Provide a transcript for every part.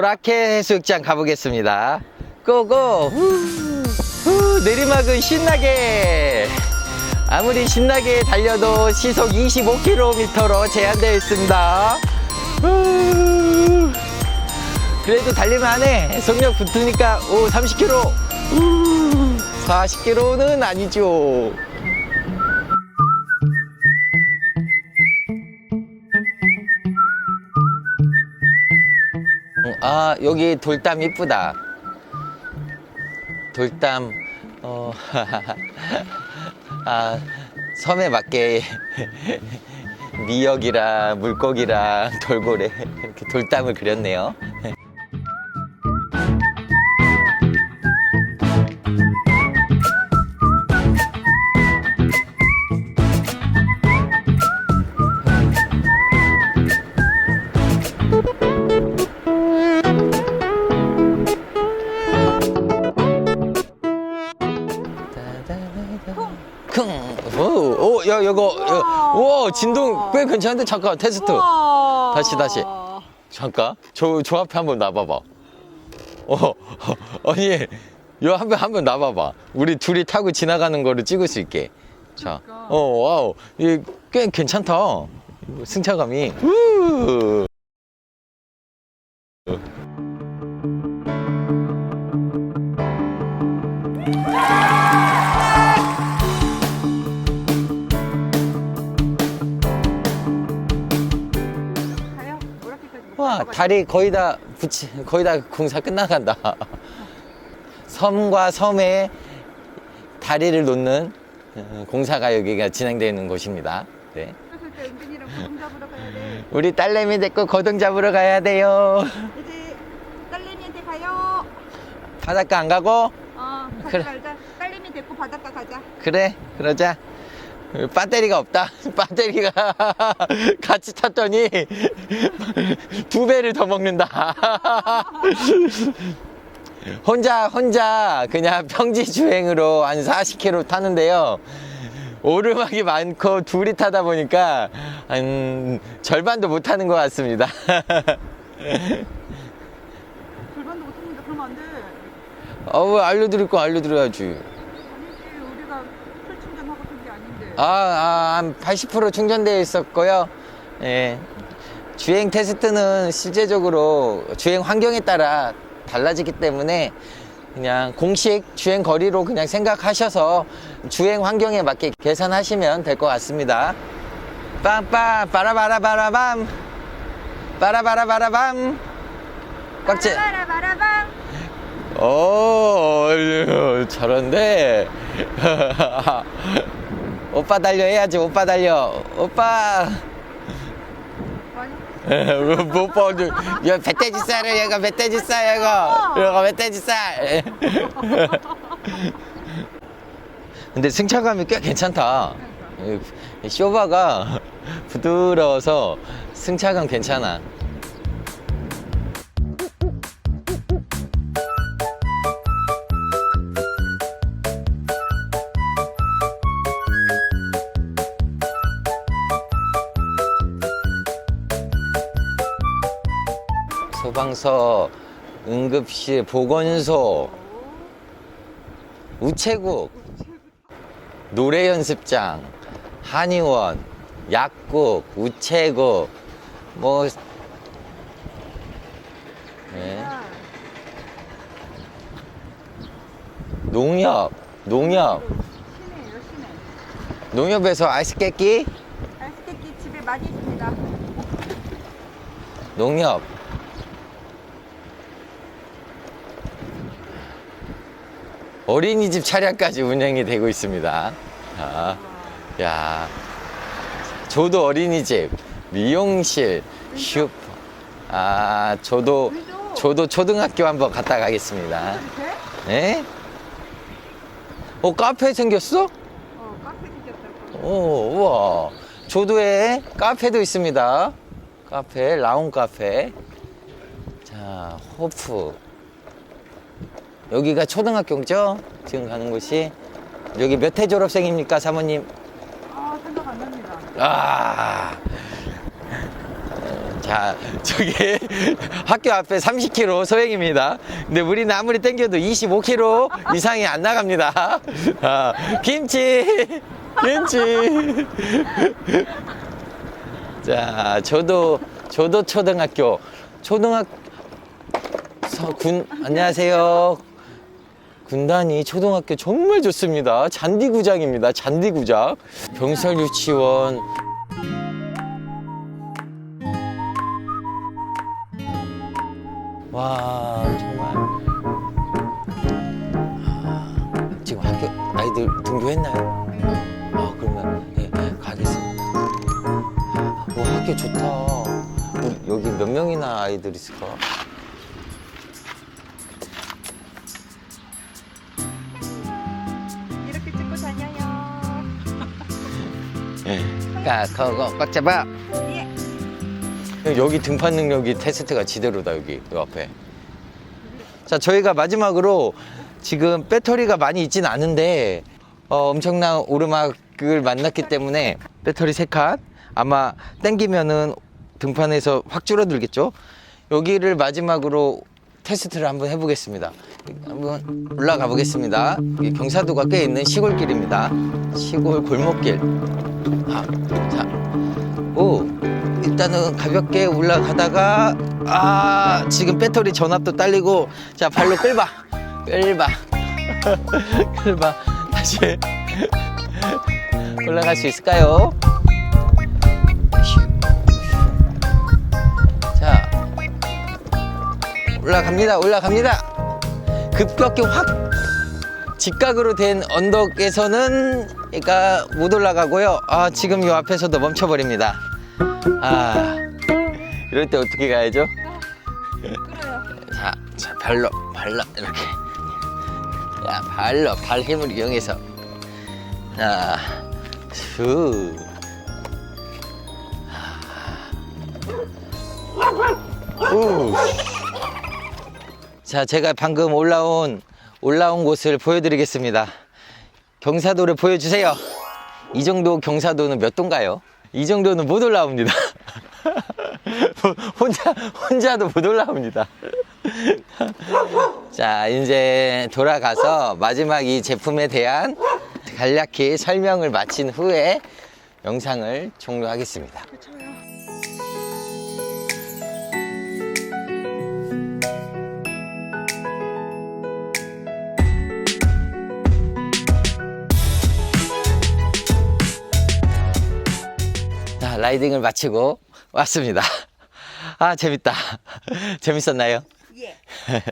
오라케 해수욕장 가보겠습니다. 고고! 후, 후, 내리막은 신나게! 아무리 신나게 달려도 시속 25km로 제한되어 있습니다. 후, 그래도 달리면 안 해. 속력 붙으니까, 오, 30km! 40km는 아니죠. 아 여기 돌담 이쁘다. 돌담 어, 아 섬에 맞게 미역이랑 물고기랑 돌고래 이렇게 돌담을 그렸네요 킁! 오, 오, 야, 이거, 야, 우와, 진동 꽤 괜찮은데? 잠깐, 테스트. 우와. 다시, 다시. 잠깐. 저, 저 앞에 한번 놔봐봐. 어, 아니, 요 한 번, 한번 놔봐봐. 우리 둘이 타고 지나가는 거를 찍을 수 있게. 자, 어, 와우. 이게 꽤 괜찮다. 승차감이. 우! 갈것 다리 거의 다 붙이, 거의 다 공사 끝나간다. 섬과 섬에 다리를 놓는 어, 공사가 여기가 진행되어 있는 곳입니다. 네. 돼. 우리 딸내미 데리고 거동 잡으러 가야 돼요. 이제 딸내미한테 가요. 바닷가 안 가고? 어, 같이 그래. 가자. 딸내미 데리고 바닷가 가자. 그래, 그러자. 배터리가 없다. 배터리가 같이 탔더니 두 배를 더 먹는다. 혼자, 혼자 그냥 평지 주행으로 한 40km 타는데요. 오르막이 많고 둘이 타다 보니까 한 절반도 못 타는 것 같습니다. 절반도 못 했는데 그러면 안 돼. 어우, 알려드릴 거 알려드려야지. 아니지. 우리가 풀 충전하고 탄 게 아, 아, 한80% 충전되어 있었고요. 예. 주행 테스트는 실제적으로 주행 환경에 따라 달라지기 때문에 그냥 공식 주행 거리로 그냥 생각하셔서 주행 환경에 맞게 계산하시면 될 것 같습니다. 빰빰, 빠라바라바라밤. 빠라바라바라밤. 바라바라방. 오, 어휴, 저런데. 오빠 달려 해야지, 오빠 달려. 오빠. 못 봐. 야, 멧돼지 쌀을 얘가 멧돼지 쌀, 얘가. 얘가 멧돼지 쌀. 근데 승차감이 꽤 괜찮다. 이 쇼바가 부드러워서 승차감 괜찮아. 소방서, 응급실, 보건소, 우체국, 노래 연습장, 한의원, 약국, 우체국, 뭐, 네. 농협, 농협, 시내예요, 시내. 농협에서 아이스 깨끼, 아이스케이크 집에 많이 있습니다. 농협. 어린이집 차량까지 운영이 되고 있습니다. 자, 야, 저도 어린이집, 미용실, 슈퍼. 아, 저도, 저도 초등학교 한번 갔다 가겠습니다. 네? 어, 카페 생겼어? 어, 카페 생겼다고. 오, 우와. 조도에 카페도 있습니다. 카페, 라운 카페. 자, 호프. 여기가 초등학교죠? 지금 가는 곳이. 여기 몇회 졸업생입니까, 사모님? 아, 생각 안 납니다. 아. 자, 자, 저게 학교 앞에 30km 소행입니다. 근데 우리는 아무리 땡겨도 25km 이상이 안 나갑니다. 아, 김치! 김치! 자, 저도, 저도 초등학교, 초등학, 서, 군, 안녕하세요. 군단이 초등학교 정말 좋습니다. 잔디구장입니다. 잔디구장. 병설 유치원. 와, 정말. 아, 지금 학교 아이들 등교했나요? 아, 그러면 네, 가겠습니다. 와, 학교 좋다. 여기 몇 명이나 아이들 있을까? 야, 그거 꽉 잡아. 예. 여기 등판 능력이 테스트가 지대로다 여기 요 앞에. 자 저희가 마지막으로 지금 배터리가 많이 있진 않은데 어, 엄청난 오르막을 만났기 때문에 배터리 세 칸 아마 땡기면은 등판에서 확 줄어들겠죠. 여기를 마지막으로 테스트를 한번 해보겠습니다. 한번 올라가 보겠습니다. 경사도가 꽤 있는 시골길입니다. 시골 골목길. 아, 자, 오, 일단은 가볍게 올라가다가 아 지금 배터리 전압도 딸리고 자 발로 끌봐. 끌봐. 끌봐. 다시. 올라갈 수 있을까요? 자. 올라갑니다 올라갑니다. 급격히 확 직각으로 된 언덕에서는 그러니까 못 올라가고요 아 지금 요 앞에서도 멈춰버립니다 아 이럴 때 어떻게 가야죠? 자, 자 발로 발로 이렇게 야 발로 발 힘을 이용해서 자, 슈. 아. 우. 자, 제가 방금 올라온 올라온 곳을 보여드리겠습니다. 경사도를 보여주세요. 이 정도 경사도는 몇 도인가요? 이 정도는 못 올라옵니다. 혼자 혼자도 못 올라옵니다. 자, 이제 돌아가서 마지막 이 제품에 대한 간략히 설명을 마친 후에 영상을 종료하겠습니다. 자, 라이딩을 마치고 왔습니다. 아, 재밌다. 재밌었나요? 예.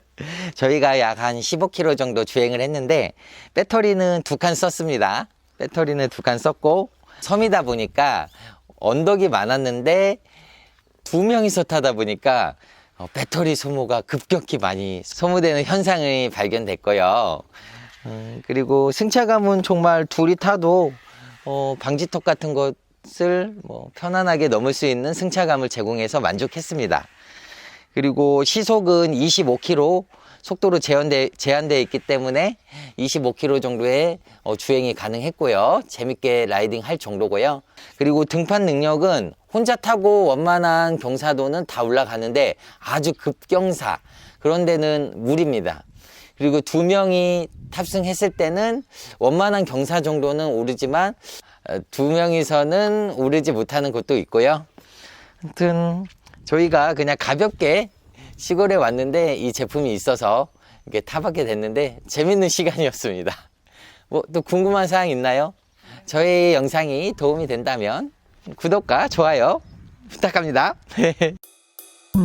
저희가 약 한 15km 정도 주행을 했는데 배터리는 두 칸 썼습니다. 배터리는 두 칸 썼고 섬이다 보니까 언덕이 많았는데 두 명이서 타다 보니까 어, 배터리 소모가 급격히 많이 소모되는 현상이 발견됐고요. 음, 그리고 승차감은 정말 둘이 타도 어, 방지턱 같은 것 을 뭐 편안하게 넘을 수 있는 승차감을 제공해서 만족했습니다. 그리고 시속은 25km 속도로 제한돼, 제한되어 있기 때문에 25km 정도의 어, 주행이 가능했고요. 재밌게 라이딩 할 정도고요. 그리고 등판 능력은 혼자 타고 원만한 경사도는 다 올라가는데 아주 급경사 그런 데는 무리입니다. 그리고 두 명이 탑승했을 때는 원만한 경사 정도는 오르지만 어, 두 명이서는 오르지 못하는 곳도 있고요. 아무튼 저희가 그냥 가볍게 시골에 왔는데 이 제품이 있어서 이렇게 타봤게 됐는데 재밌는 시간이었습니다. 뭐 또 궁금한 사항 있나요? 저희 영상이 도움이 된다면 구독과 좋아요 부탁합니다.